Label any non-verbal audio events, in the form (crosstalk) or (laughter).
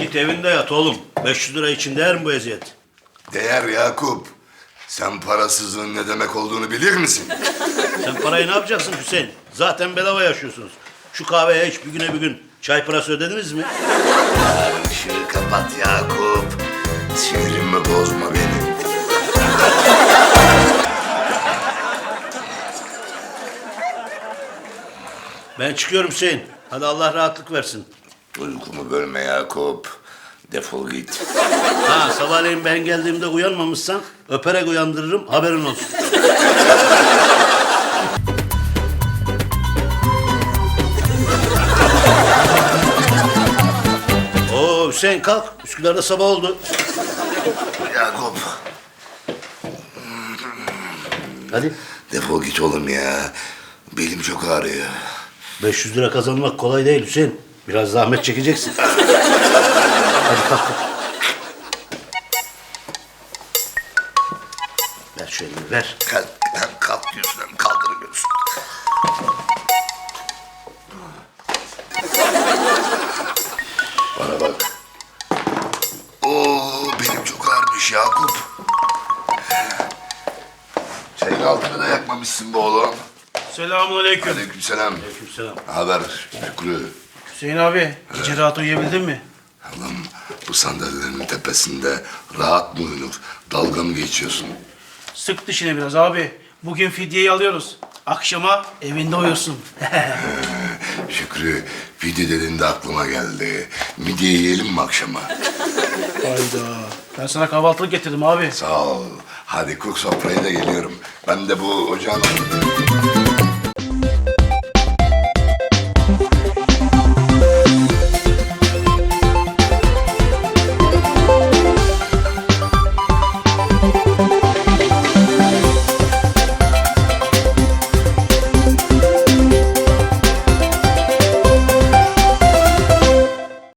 Git evinde yat oğlum. 500 lira için değer mi bu eziyet? Değer Yakup. Sen parasızlığın ne demek olduğunu bilir misin? (laughs) Sen parayı ne yapacaksın Hüseyin? Zaten bedava yaşıyorsunuz. Şu kahveye hiç bir güne bir gün çay parası ödediniz mi? Işığı kapat Yakup. Sinirimi bozma benim. Ben çıkıyorum Hüseyin. Hadi Allah rahatlık versin. Uykumu bölme Yakup. Defol git. Ha sabahleyin ben geldiğimde uyanmamışsan öperek uyandırırım haberin olsun. (laughs) Oo Hüseyin kalk. Üsküdar'da sabah oldu. Yakup. Hadi. Defol git oğlum ya. Belim çok ağrıyor. 500 lira kazanmak kolay değil Hüseyin. Biraz zahmet çekeceksin. Hadi kalk. kalk. Ver şu elini ver. Kalk, hem kalk diyorsun hem kaldırmıyorsun. Bana bak. Oo benim çok ağrımış Yakup. Çayın altını da yakmamışsın be oğlum. Selamun aleyküm. Aleykümselam. Aleykümselam. Ne haber Şükrü? Hüseyin abi, gece rahat uyuyabildin mi? Oğlum bu sandalyelerin tepesinde rahat mı uyunur? Dalga mı geçiyorsun? Sık dişine biraz abi. Bugün fidyeyi alıyoruz. Akşama evinde uyuyorsun. (laughs) Şükrü, pide dediğinde aklıma geldi. Midye yiyelim mi akşama? (laughs) Hayda. Ben sana kahvaltılık getirdim abi. Sağ ol. Hadi kur sofrayı da geliyorum. Ben de bu ocağın...